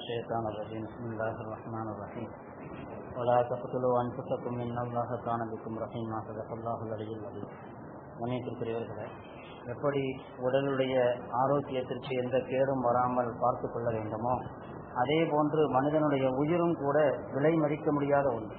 بالله من الشيطان الرجيم بسم الله الرحمن الرحيم ولا تقتلوا أنفسكم إن الله كان بكم رحيما صدق الله العلي العظيم கணியத்திற்குரியவர்களே எப்படி உடலுடைய ஆரோக்கியத்திற்கு எந்த கேடும் வராமல் பார்த்து கொள்ள வேண்டுமோ அதே போன்று மனிதனுடைய உயிரும் கூட விலை மதிக்க முடியாத ஒன்று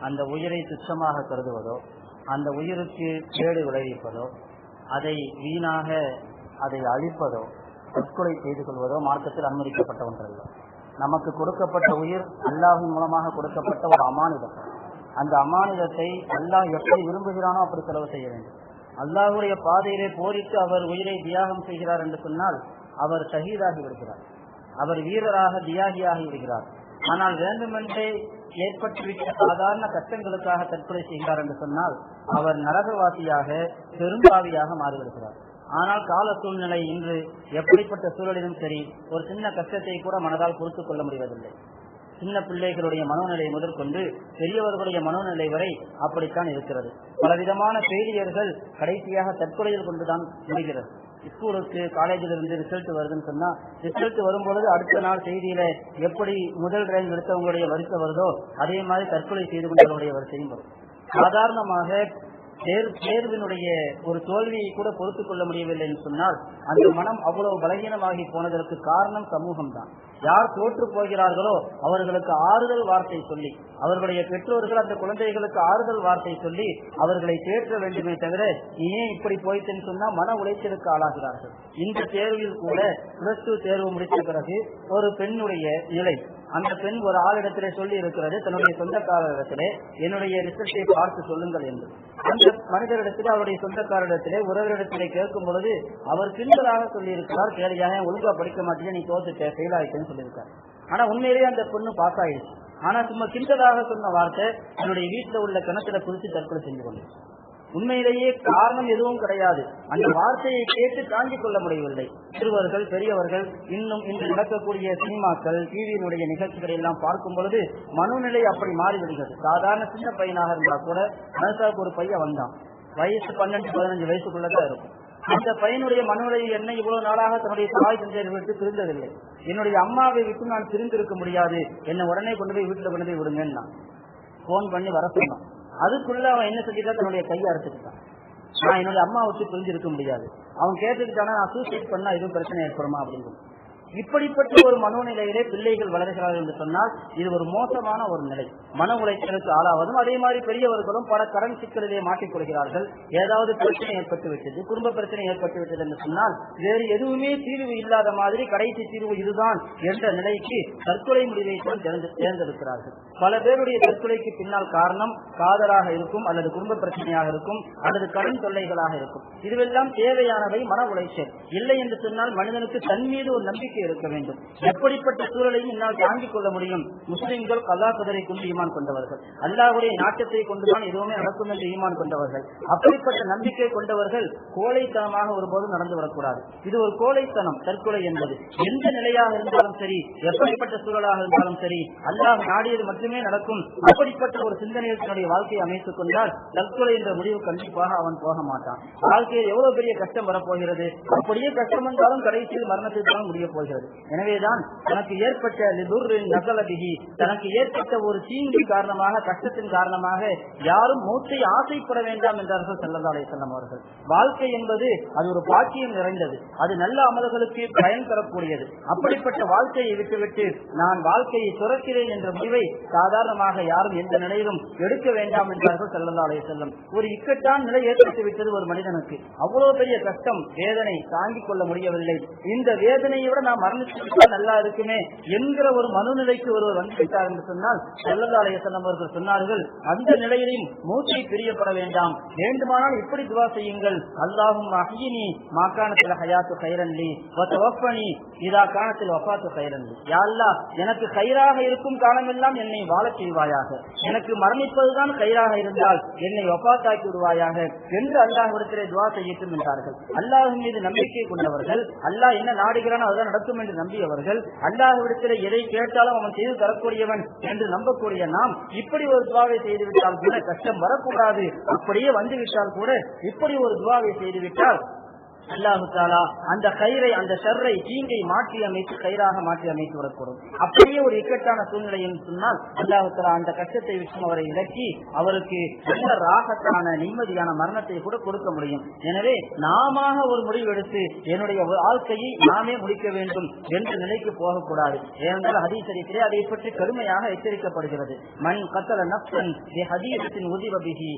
அந்த உயிரை துச்சமாக கருதுவதோ அந்த உயிருக்கு கேடு விளைவிப்பதோ அதை வீணாக அதை அழிப்பதோ தற்கொலை செய்து கொள்வதோ மார்க்கத்தில் அனுமதிக்கப்பட்ட ஒன்றல்ல நமக்கு கொடுக்கப்பட்ட உயிர் அல்லாஹின் மூலமாக கொடுக்கப்பட்ட ஒரு அமானிதம். அந்த அமானிதத்தை அல்லாஹ் எப்படி விரும்புகிறானோ அப்படி செலவு செய்ய வேண்டும். அல்லாஹுடைய பாதையிலே போரிட்டு அவர் உயிரை தியாகம் செய்கிறார் என்று சொன்னால் அவர் ஷஹீதாகி விடுகிறார். அவர் வீரராக தியாகியாகி விடுகிறார். ஆனால் வேண்டுமென்றே ஏற்பட்டுவிட்ட சாதாரண கஷ்டங்களுக்காக தற்கொலை செய்கிறார் என்று சொன்னால் அவர் நரகவாசியாக பெரும்பாவியாக மாறிவிடுகிறார். ஆனால் கால சூழ்நிலை இன்று எப்படிப்பட்ட சூழலிலும் சரி ஒரு சின்ன கஷ்டத்தை கூட மனதால் பொறுத்துக் கொள்ள முடிவதில்லை. சின்ன பிள்ளைகளுடைய மனோநிலை முதற்கொண்டு பெரியவர்களுடைய மனோநிலை வரை அப்படித்தான் இருக்கிறது. பலவிதமான செய்தியர்கள் கடைசியாக தற்கொலையில் கொண்டுதான் முடிகிறது. ஸ்கூலுக்கு காலேஜில் இருந்து ரிசல்ட் வருதுன்னு சொன்னா ரிசல்ட் வரும்பொழுது அடுத்த நாள் செய்தியில எப்படி முதல் ரேங்க் எடுத்தவங்களுடைய வரிசை வருதோ அதே மாதிரி தற்கொலை செய்து கொண்டவர்களுடைய வரிசையும் வரும். சாதாரணமாக தேர்வினுடைய ஒரு தோல்வியை கூட பொறுத்துக் கொள்ள முடியவில்லை என்று சொன்னால் அந்த மனம் அவ்வளவு பலகீனமாகி போனதற்கு காரணம் சமூகம் தான் யார் தோற்று போகிறார்களோ அவர்களுக்கு ஆறுதல் வார்த்தை சொல்லி அவர்களுடைய பெற்றோர்கள் அந்த குழந்தைகளுக்கு ஆறுதல் வார்த்தை சொல்லி அவர்களை தேற்ற வேண்டுமே தவிர நீ ஏன் இப்படி போயிட்டேன்னு சொன்னா மன உளைச்சலுக்கு ஆளாகிறார்கள். இந்த தேர்வில் கூட பிளஸ் டூ தேர்வு முடித்த பிறகு ஒரு பெண்ணுடைய நிலை அந்த பெண் ஒரு ஆளிடத்திலே சொல்லி இருக்கிறது தன்னுடைய சொந்தக்காரரிடத்திலே என்னுடைய ரிசல்ட்டை பார்த்து சொல்லுங்கள் என்று. அந்த மனிதரிடத்திலே அவருடைய சொந்தக்காரரிடத்திலே உறவரிடத்திலே கேட்கும் பொழுது அவர் கிண்டலாக சொல்லி இருக்கிறார் கேளியாக ஒழுங்கா படிக்க மாட்டேங்க நீ தோத்துட்ட ஃபெயில் ஆயிட்டேன்னு சொல்லியிருக்காரு. ஆனா உண்மையிலேயே அந்த பொண்ணு பாஸ் ஆயிடுச்சு. ஆனா சும்மா கிண்டதாக சொன்ன வார்த்தை என்னுடைய வீட்டுல உள்ள கிணத்துல குறித்து தற்கொலை செஞ்சு கொண்டு உண்மையிலேயே காரணம் எதுவும் கிடையாது. அந்த வார்த்தையை கேட்டு தாங்கிக் கொள்ள முடியவில்லை. சிறுவர்கள் பெரியவர்கள் இன்னும் இன்று நடக்கக்கூடிய சினிமாக்கள் டிவியினுடைய நிகழ்ச்சிகளை எல்லாம் பார்க்கும் பொழுது மனநிலை அப்படி மாறிவிடுகிறது. சாதாரண சின்ன பையனாக இருந்தா கூட மனசாக்கு ஒரு பையன் வந்தான். வயசு பன்னெண்டு பதினஞ்சு வயசுக்குள்ளதான் இருக்கும். அந்த பையனுடைய மனநிலை என்ன இவ்வளவு நாளாக தன்னுடைய தாய் தந்தையரை விட்டு பிரிந்ததில்லை. என்னுடைய அம்மாவை விட்டு நான் பிரிந்திருக்க முடியாது. என்னை உடனே கொண்டு போய் வீட்டுல கொண்டு போய் விடுங்கன்னா போன் பண்ணி வர சொன்னான். அதுக்குள்ள அவன் என்ன செஞ்சுட்டா தன்னுடைய கையை அறுத்துக்கிட்டான். நான் என்னுடைய அம்மா வச்சு பிரிஞ்சிருக்க முடியாது. அவன் கேட்டுக்கிட்டானா நான் சூசைட் பண்ணா எதுவும் பிரச்சனை ஏற்படுமா அப்படின்னு. இப்படிப்பட்ட ஒரு மனோநிலையிலே பிள்ளைகள் வளர்கிறார்கள் என்று சொன்னால் இது ஒரு மோசமான ஒரு நிலை. மன உளைச்சலுக்கு ஆளாவதும் அதே மாதிரி பெரியவர்களும் பல கடன் சிக்கலிலே மாட்டிக்கொள்கிறார்கள் ஏதாவது பிரச்சனை ஏற்பட்டு விட்டது குடும்ப பிரச்சனை ஏற்பட்டு விட்டது என்று சொன்னால் வேறு எதுவுமே தீர்வு இல்லாத மாதிரி கடைசி தீர்வு இதுதான் என்ற நிலைக்கு தற்கொலை முடிவை தேர்ந்தெடுக்கிறார்கள். பல பேருடைய தற்கொலைக்கு பின்னால் காரணம் காதலாக இருக்கும் அல்லது குடும்ப பிரச்சனையாக இருக்கும் அல்லது கடன் தொல்லைகளாக இருக்கும். இதுவெல்லாம் தேவையானவை மன உளைச்சல். இல்லை என்று சொன்னால் மனிதனுக்கு தன் மீது ஒரு நம்பிக்கை இருக்க வேண்டும். எப்படிப்பட்ட சூழலையும் என்னால் தாங்கிக் கொள்ள முடியும். முஸ்லிம்கள் கல்லா கதரை கொண்டு ஈமான் கொண்டவர்கள். அல்லாவுடைய நாட்டத்தை கொண்டுதான் எதுவுமே நடக்கும் என்று ஈமான் கொண்டவர்கள். அப்படிப்பட்ட நம்பிக்கை கொண்டவர்கள் கோழைத்தனமாக ஒருபோதும் நடந்து வரக்கூடாது. இது ஒரு கோழைத்தனம் தற்கொலை என்பது. எந்த நிலையாக இருந்தாலும் சரி எப்படிப்பட்ட சூழலாக இருந்தாலும் சரி அல்லாஹ் நாடியது மட்டுமே நடக்கும். அப்படிப்பட்ட ஒரு சிந்தனையில் தன்னுடைய வாழ்க்கையை அமைத்துக் கொண்டால் தற்கொலை என்ற முடிவு கண்டிப்பாக அவன் போக மாட்டான். வாழ்க்கையில் எவ்வளவு பெரிய கஷ்டம் வரப்போகிறது? அப்படியே கஷ்டம் வந்தாலும் கடைசியில் மரணத்தில் தான் முடிய போகிறது. வருகிறது எனவேதான் தனக்கு ஏற்பட்ட நகலபிகி தனக்கு ஏற்பட்ட ஒரு தீங்கின் காரணமாக கஷ்டத்தின் காரணமாக யாரும் மூச்சை ஆசைப்பட வேண்டாம் என்றார்கள் செல்லதாலே செல்லம் அவர்கள். வாழ்க்கை என்பது அது ஒரு பாக்கியம் நிறைந்தது. அது நல்ல அமல்களுக்கு பயன் தரக்கூடியது. அப்படிப்பட்ட வாழ்க்கையை விட்டுவிட்டு நான் வாழ்க்கையை துறக்கிறேன் என்ற முடிவை சாதாரணமாக யாரும் எந்த நிலையிலும் எடுக்க வேண்டாம் என்றார்கள் செல்லதாலே செல்லம் ஒரு இக்கட்டான் நிலை ஏற்பட்டு விட்டது ஒரு மனிதனுக்கு. அவ்வளவு பெரிய கஷ்டம் வேதனை தாங்கிக் கொள்ள முடியவில்லை. இந்த வேதனையை விட நான் மரணிச்சுட்டா நல்லா இருக்குமே என்கிற ஒரு மனுநிலைக்கு ஒருவர் வந்துவிட்டார் என்று சொன்னால் செல்லதாலய அவர்கள் சொன்னார்கள் அந்த நிலையிலும் மூச்சை பிரியப்பட வேண்டாம். வேண்டுமானால் இப்படி துவா செய்யுங்கள். அல்லாஹும் அஹினி மாக்காணத்தில் ஹயாத்து கைரன்லி ஒப்பனி இதா காணத்தில் வஃபாத்து கைரன்லி யாழ்லா எனக்கு கயிறாக இருக்கும் காலமெல்லாம் என்னை வாழச் செய்வாயாக. எனக்கு மரணிப்பதுதான் கயிறாக இருந்தால் என்னை வஃபாத்தாக்கி விடுவாயாக என்று அல்லாஹ் அல்லாஹ்விடத்திலே துவா செய்யட்டும் என்றார்கள். அல்லாஹின் மீது நம்பிக்கை கொண்டவர்கள் அல்லாஹ் என்ன நாடுகிறானோ அதுதான் நடக்கும் என்று நம்பியவர்கள் அல்லாஹ்விடத்திலே எதை கேட்டாலும் அவன் செய்து தரக்கூடியவன் என்று நம்பக்கூடிய நாம் இப்படி ஒரு துவாவை செய்துவிட்டால் கூட கஷ்டம் வரக்கூடாது. அப்படியே வந்துவிட்டால் கூட இப்படி ஒரு துவாவை செய்துவிட்டால் அல்லாஹு தாலா அந்த கயிறை அந்த ஷர்ரை தீங்கை மாற்றி அமைத்து கயிறாக மாற்றி அமைத்து வரக்கூடும் அப்படியே ஒரு இக்கட்டான சூழ்நிலை என்று சொன்னால் அல்லாஹு தாலா அந்த கஷ்டத்தை விட்டு அவரை இறக்கி அவருக்கு நல்ல ராகத்தான நிம்மதியான மரணத்தை கூட கொடுக்க முடியும். எனவே நாம ஒரு முடிவு எடுத்து என்னுடைய வாழ்க்கையை நாமே முடிக்க வேண்டும் என்ற நிலைக்கு போகக்கூடாது. ஏனென்றால் ஹதீசரிக்கிறே அதை பற்றி கடுமையாக எச்சரிக்கப்படுகிறது. மண் கத்தல நப்சன் ஹதீசத்தின் உதிவபிகி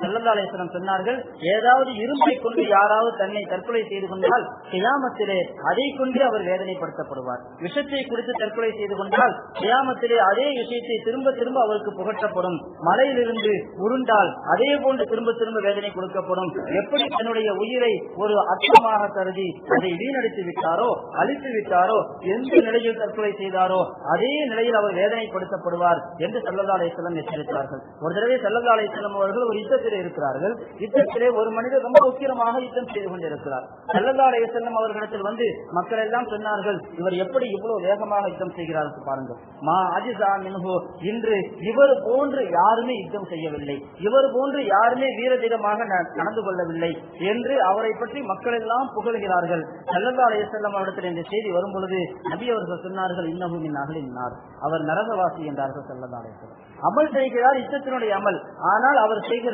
செல்லந்தாலேஸ்வரம் சொன்னார்கள் ஏதாவது இரும்பை கொண்டு யாராவது தன்னை தற்கொலை செய்து கொண்டால் கியாமத்திலே அதை கொண்டு அவர் வேதனைப்படுத்தப்படுவார். விஷத்தை குடித்து தற்கொலை செய்து கொண்டால் கியாமத்திலே அதே விஷயத்தை திரும்ப திரும்ப அவருக்கு புகட்டப்படும். மலையிலிருந்து உருண்டால் அதே போன்று திரும்ப திரும்ப வேதனை கொடுக்கப்படும். எப்படி தன்னுடைய உயிரை ஒரு அர்த்தமாக கருதி அதை வீணடித்து விட்டாரோ அழித்து விட்டாரோ எந்த நிலையில் தற்கொலை செய்தாரோ அதே நிலையில் அவர் வேதனைப்படுத்தப்படுவார் என்று செல்லந்தாலேஸ்வரம் எச்சரித்தார்கள். ஒரு தடவை செல்லந்தாலேஸ்வரம் அவர்கள் ஒரு யுத்தத்திலே இருக்கிறார்கள். யுத்தத்திலே ஒரு மனிதர் ரொம்ப உக்கிரமாக யுத்தம் செய்து கொண்டிருக்கிறார். செல்லல்லாடைய செல்லம் அவர்களிடத்தில் வந்து மக்கள் எல்லாம் சொன்னார்கள் இவர் எப்படி இவ்வளவு வேகமாக யுத்தம் செய்கிறார்கள் பாருங்கள். மா அஜிசா மின்ஹோ. இன்று இவர் போன்று யாருமே யுத்தம் செய்யவில்லை. இவர் போன்று யாருமே வீரதீரமாக நடந்து கொள்ளவில்லை என்று அவரை பற்றி மக்கள் எல்லாம் புகழ்கிறார்கள். செல்லல்லாடைய செல்லம் அவரிடத்தில் இந்த செய்தி வரும் பொழுது நபி அவர்கள் சொன்னார்கள் இன்னமும் இன் அகலினார் அவர் நரகவாசி என்றார்கள் செல்லல்லாடைய அமல் செய்கிறார் யுத்தத்தினுடைய அமல். ஆனால் அவர் செய்கிற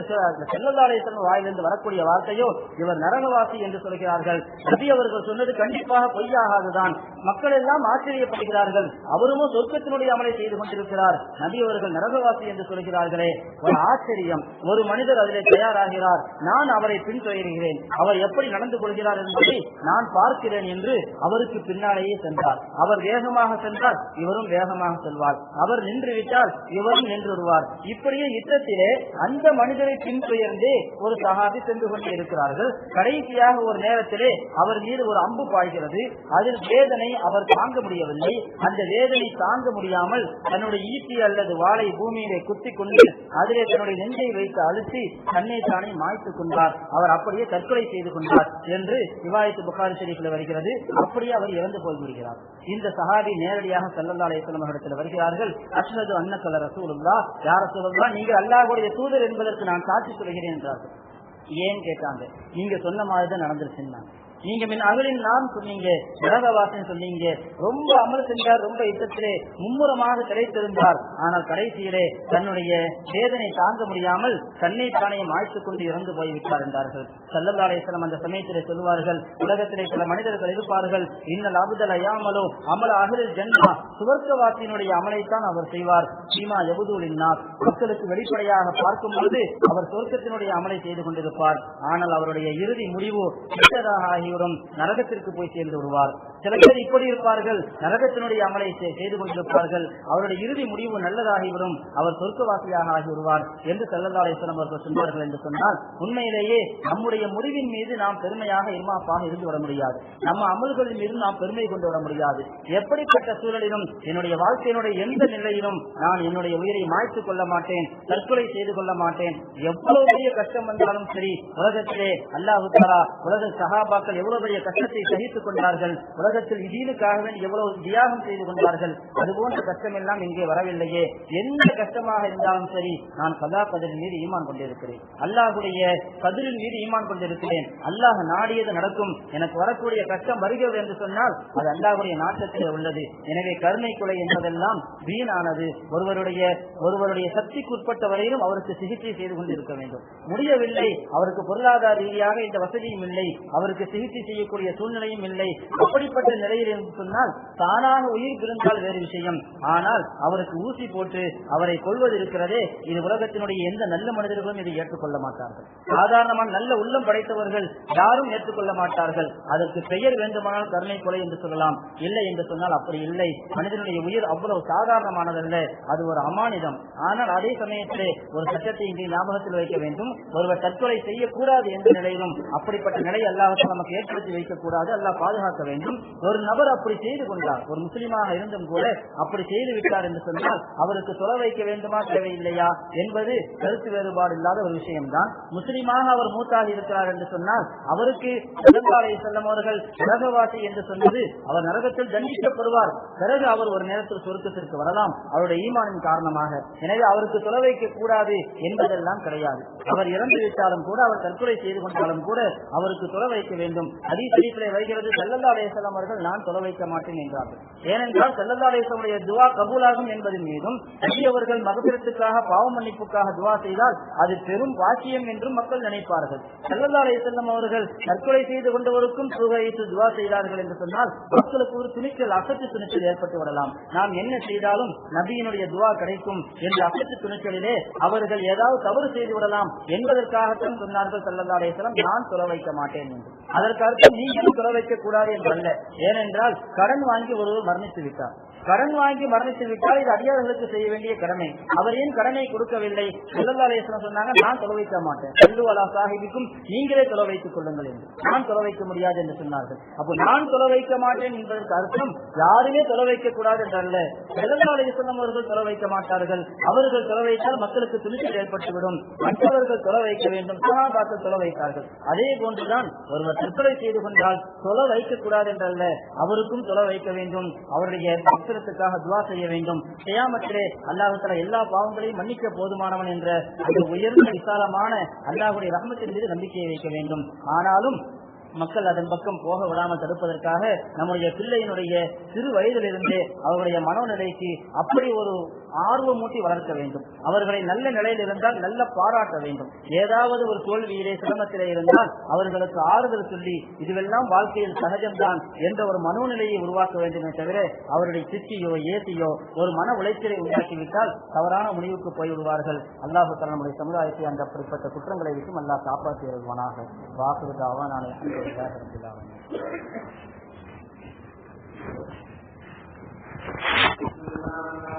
செல்லதாலேசன் வாயிலிருந்து வரக்கூடிய வார்த்தையோ இவர் நரகவாசி என்று சொல்கிறார்கள். நபி அவர்கள் சொன்னது கண்டிப்பாக பொய்யாகாதுதான். மக்கள் எல்லாம் ஆச்சரியப்படுகிறார்கள். அவருமோ சொர்க்கத்தினுடைய அமலை செய்து கொண்டிருக்கிறார். நபி அவர்கள் நரகவாசி என்று சொல்கிறார்களே ஒரு ஆச்சரியம். ஒரு மனிதர் அதிலே தயாராகிறார். நான் அவரை பின்தொடர்கிறேன். அவர் எப்படி நடந்து கொள்கிறார் என்பதை நான் பார்க்கிறேன் என்று அவருக்கு பின்னாலேயே சென்றார். அவர் வேகமாக சென்றார் இவரும் வேகமாக செல்வார். அவர் நின்று விட்டால் இவரும் நின்று வருவார் இப்படியே யுத்தத்திலே அந்த மனிதரை பின்பெயர்ந்து ஒரு சகாபி சென்று கொண்டு இருக்கிறார்கள். கடைசியாக ஒரு நேரத்திலே அவர் மீது ஒரு அம்பு பாய்கிறது. அதில் வேதனை அவர் தாங்க முடியவில்லை. அந்த வேதனை தாங்க முடியாமல் தன்னுடைய ஈட்டி அல்லது வாளை பூமியிலே குத்தி கொண்டு அதிலே தன்னுடைய நெஞ்சை வைத்து அழுத்தி தன்னை தானே மாய்த்துக் கொண்டார். அவர் அப்படியே தற்கொலை செய்து கொண்டார் என்று விவாதித்து புகாரி ஷெரீஃபில் வருகிறது. அப்படியே அவர் இறந்து போய்விடுகிறார் இந்த சஹாபி நேரடியாக செல்லல்லாலேஸ்வரம் இடத்தில் வருகிறார்கள். அஷ்ரது அன்னக்கல ரசூலுல்லா யார சொல்லா நீங்கள் அல்லாஹுடைய தூதர் என்பதற்கு நான் சாட்சி சொல்கிறேன் என்றார்கள். ஏன் கேட்டாங்க? நீங்க சொன்ன மாதிரிதான் நடந்துருச்சுன்னா நீங்க மின் அகலின் நாம் சொன்னீங்க நரகவாசன் சொன்னீங்க ரொம்ப அமல் சென்றார் ரொம்ப யுத்தத்திலே மும்முரமாக கிடைத்திருந்தார் ஆனால் கடைசியிலே தன்னுடைய வேதனை தாங்க முடியாமல் தன்னை தானே மாய்த்து கொண்டு இறந்து போய்விட்டார் என்றார்கள். சல்லல்லாலேஸ்வரம் அந்த சமயத்திலே சொல்வார்கள் உலகத்திலே சில மனிதர்கள் இருப்பார்கள் இன்னல் அபுதல் அயாமலோ அமல அகலில் ஜென்மா சுவர்க்கவாசியினுடைய அமலைத்தான் அவர் செய்வார். சீமா எபுதூலின்னார் மக்களுக்கு வெளிப்படையாக பார்க்கும் பொழுது அவர் சொர்க்கத்தினுடைய அமலை செய்து கொண்டிருப்பார். ஆனால் அவருடைய இறுதி முடிவு கெட்டதாக ஆகியோரும் நரகத்திற்கு போய் சேர்ந்து விடுவார். சில பேர் இப்படி இருப்பார்கள். நரகத்தினுடைய அமலை செய்து கொண்டிருப்பார்கள். அவருடைய இறுதி முடிவு நல்லதாகிவிடும். அவர் சொர்க்கவாசியாக ஆகிவிடுவார் என்று செல்லதாலேஸ்வரம் அவர்கள் சொன்னார்கள் என்று சொன்னால் உண்மையிலேயே நம்முடைய முடிவின் மீது நாம் பெருமையாக இம்மாப்பாக இருந்து விட முடியாது. நம்ம அமல்களின் மீது நாம் பெருமை கொண்டு விட முடியாது. எப்படிப்பட்ட சூழலிலும் என்னுடைய வாழ்க்கையினுடைய எந்த நிலையிலும் நான் என்னுடைய உயிரை மாய்த்துக் கொள்ள மாட்டேன் தற்கொலை செய்து கொள்ள மாட்டேன். எவ்வளவு பெரிய கஷ்டம் வந்தாலும் சரி உலகத்திலே அல்லாஹு உலக சகாபாக்கள் எவ்வளவு பெரிய கஷ்டத்தை சகித்துக் கொண்டார்கள்? உலகத்தில் இதீனுக்காக வேண்டி எவ்வளவு தியாகம் செய்து கொண்டார்கள்? அதுபோன்ற கஷ்டம் எல்லாம் இங்கே வரவில்லையே. எந்த கஷ்டமாக இருந்தாலும் சரி நான் கதா கதிரின் மீது ஈமான் கொண்டிருக்கிறேன். அல்லாஹுடைய கதிரின் மீது ஈமான் கொண்டிருக்கிறேன். அல்லாஹ் நாடியது நடக்கும். எனக்கு வரக்கூடிய கஷ்டம் வருகிறது என்று சொன்னால் அது அல்லாஹுடைய நாட்டத்தில் உள்ளது. எனவே கருணை கொலை என்பதெல்லாம் வீணானது. ஒருவருடைய ஒருவருடைய சக்திக்குட்பட்ட வரையிலும் அவருக்கு சிகிச்சை செய்து கொண்டிருக்க வேண்டும். முடியவில்லை. அவருக்கு பொருளாதார ரீதியாக இந்த வசதியும் இல்லை. அவருக்கு சிகிச்சை செய்யக்கூடிய சூழ்நிலையும் இல்லை. அப்படிப்பட்ட நிலையில் என்று சொன்னால் தானாக உயிர் பிறந்தால் வேறு விஷயம். ஆனால் அவருக்கு ஊசி போட்டு அவரை கொள்வது இருக்கிறதே இது உலகத்தினுடைய எந்த நல்ல மனிதர்களும் இதை ஏற்றுக்கொள்ள மாட்டார்கள். சாதாரணமான நல்ல உள்ளம் படைத்தவர்கள் யாரும் ஏற்றுக்கொள்ள மாட்டார்கள். அதற்கு பெயர் வேண்டுமானால் கருணை கொலை என்று சொல்லலாம். இல்லை என்று சொன்னால் அப்படி இல்லை. மனிதனுடைய உயிர் அவ்வளவு சாதாரணமானதல்ல. அது ஒரு அமானிதம். ஆனால் அதே சமயத்தில் ஒரு சட்டத்தை இங்கே ஞாபகத்தில் வைக்க வேண்டும். ஒருவர் தற்கொலை செய்யக்கூடாது என்ற நிலையிலும் அப்படிப்பட்ட நிலை அல்லாஹ் நமக்கு ஏற்படுத்தி வைக்கக்கூடாது. அல்லா பாதுகாக்க வேண்டும். ஒரு நபர் அப்படி செய்து கொண்டார். ஒரு முஸ்லிமாக இருந்தும் கூட அப்படி செய்து விட்டார் என்று சொன்னால் அவருக்கு தொலை வைக்க வேண்டுமா தேவையில்லையா என்பது கருத்து வேறுபாடு இல்லாத ஒரு விஷயம்தான். முஸ்லீமாக அவர் மூத்தாக இருக்கிறார் என்று சொன்னால் அவருக்கு சிறந்தாலை செல்லும் அவர்கள் நரகவாசி என்று சொன்னது அவர் நரகத்தில் தண்டிக்கப்படுவார். பிறகு அவர் ஒரு நேரத்தில் சொருக்கத்திற்கு வரலாம். அவருடைய ஈமானின் காரணமாக. எனவே அவருக்கு தொலை வைக்க கூடாது என்பதெல்லாம் கிடையாது. அவர் இறந்து விட்டாலும் கூட அவர் தற்கொலை செய்து கொண்டாலும் கூட அவருக்கு தொலை வைக்க வேண்டும். அதீசரிப்பிலே வருகிறது. செல்லல்லா அலேசலம் அவர்கள் நான் தொலை வைக்க மாட்டேன் என்றார்கள். ஏனென்றால் செல்லல்லா அலேசமுடைய துவா கபூலாகும் என்பதன் மீதும் அவர்கள் மகபிரத்துக்காக பாவ மன்னிப்புக்காக துவா செய்தால் அது பெரும் வாக்கியம் என்றும் மக்கள் நினைப்பார்கள். செல்லல்லா அலேசல்லம் அவர்கள் தற்கொலை செய்து கொண்டவருக்கும் சுகைத்து துவா செய்தார்கள் என்று சொன்னால் மக்களுக்கு ஒரு துணிச்சல் அசத்து துணிச்சல் ஏற்பட்டு விடலாம். நாம் என்ன செய்தாலும் நபியினுடைய துவா கிடைக்கும் என்ற அசத்து துணிச்சலிலே அவர்கள் ஏதாவது தவறு செய்து விடலாம் என்பதற்காகத்தான் சொன்னார்கள் சல்லல்லா அலேஸ்வரம் நான் தொலை வைக்க மாட்டேன் என்று. அதற்கு அர்த்தம் நீங்களும் துறவைக்க வைக்க கூடாது என்றல்ல ஏனென்றால் கடன் வாங்கி ஒருவர் மரணித்து விட்டார் கடன் வாங்கி மரணித்து விட்டால் இது அடியார்களுக்கு செய்ய வேண்டிய கடமை. அவர் ஏன் கடனை கொடுக்கவில்லை? சல்லல்லா சொன்னாங்க நான் தொலை வைக்க மாட்டேன். செல்லுவலா சாஹிபிக்கும் நீங்களே தொலை வைத்துக் கொள்ளுங்கள் என்று. நான் தொலை வைக்க முடியாது என்று சொன்னார்கள். அப்போ நான் தொலை வைக்க மாட்டேன் என்பதற்கு அர்த்தம் யாருமே தொலை வைக்க கூடாது என்றல்ல. செல்லல்லா அவர்கள் தொலை வைக்க மாட்டார்கள். அவர்கள் தொலை வைத்தால் மக்களுக்கு துணிச்சல் ஏற்பட்டுவிடும். மற்றவர்கள் தொலை வைக்க வேண்டும். சகாபாக்கள் தொலை வைத்தார்கள். அதே போன்றுதான் ஒருவர் தற்கொலை செய்து கொண்டால் தொலை வைக்க கூடாது என்றல்ல. அவருக்கும் தொலை வைக்க வேண்டும். அவருடைய பக்தத்துக்காக துவா செய்ய வேண்டும். செய்யாமத்திலே அல்லாஹுத்தலா எல்லா பாவங்களையும் மன்னிக்க போதுமானவன் என்ற அந்த உயர்ந்த விசாலமான அல்லாஹுடைய ரஹமத்தின் மீது நம்பிக்கையை வைக்க வேண்டும். ஆனாலும் மக்கள் அதன் பக்கம் போக விடாமல் தடுப்பதற்காக நம்முடைய பிள்ளையினுடைய சிறு வயதிலிருந்தே அவருடைய மனோநிலைக்கு அப்படி ஒரு ஆர்வமூட்டி வளர்க்க வேண்டும். அவர்களை நல்ல நிலையில் இருந்தால் நல்ல பாராட்ட வேண்டும். ஏதாவது ஒரு தோல்வியிலே சிரமத்திலே இருந்தால் அவர்களுக்கு ஆறுதல் சொல்லி இதுவெல்லாம் வாழ்க்கையில் சகஜம்தான் என்ற ஒரு மனோநிலையை உருவாக்க வேண்டுமே தவிர அவருடைய சித்தியோ ஏசியோ ஒரு மன உளைச்சலை உண்டாக்கிவிட்டால் தவறான முடிவுக்கு போய்விடுவார்கள். அல்லாஹு தலா நம்முடைய சமுதாயத்தை அந்த அப்படிப்பட்ட குற்றங்களை விட்டும் அல்லாஹ் காப்பாற்றி வருவானாக வாக்குறுதாவா நான் you.